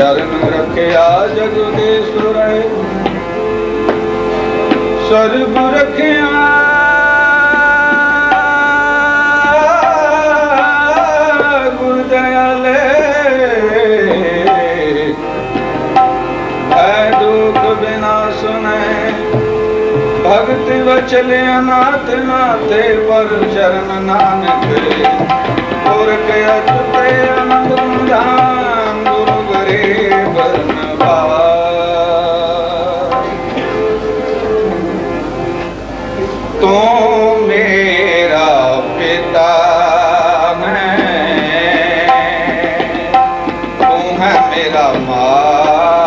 ਚਰਨ ਰੱਖਿਆ ਜਗਦੇਸ਼ੁਰੈ ਸਰਬ ਰੱਖਿਆ। ਗੁਰ ਦਇਆਲੇ। ਐ ਦੁਖ ਬਿਨਾ ਸੁਨੈ ਭਗਤ ਵਚਲੇ ਅਨਾਥ ਨਾਥੇ ਪਰ Nanak. Ah.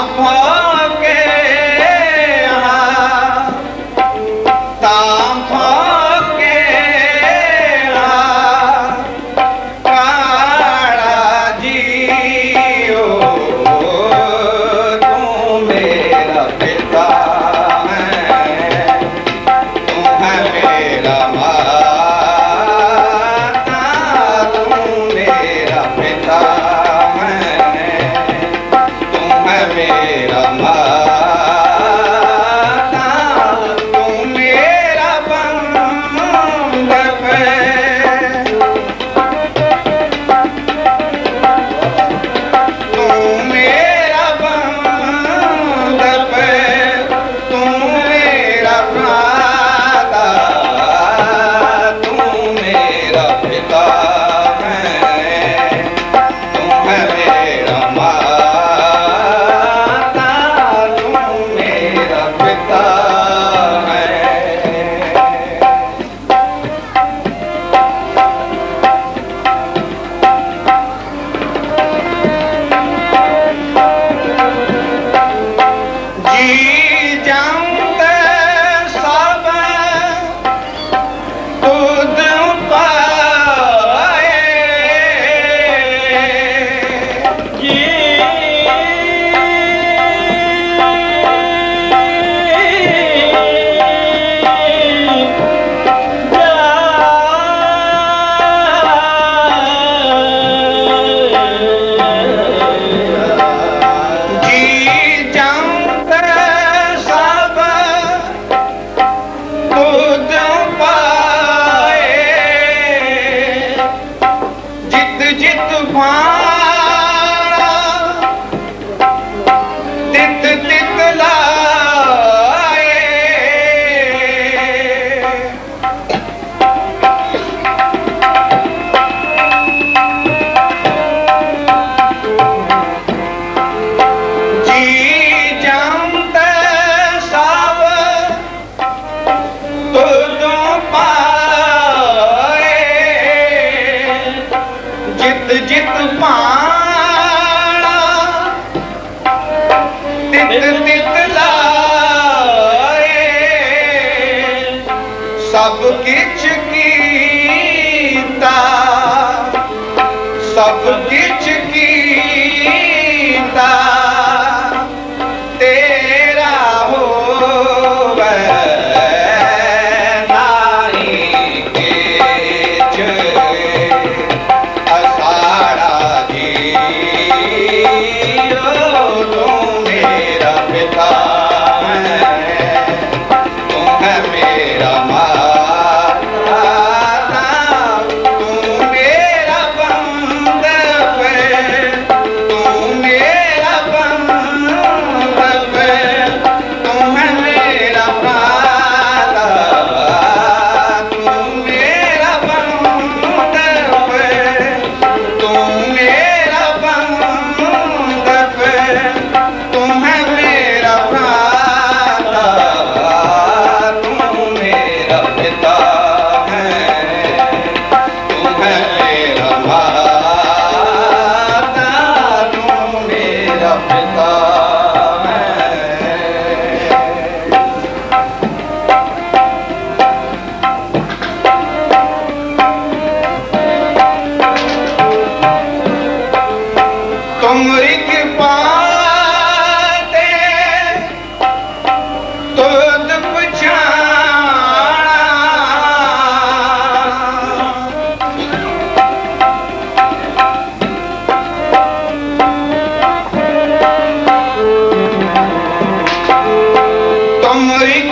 Sampai. quatro. get the fire. Tom Rick.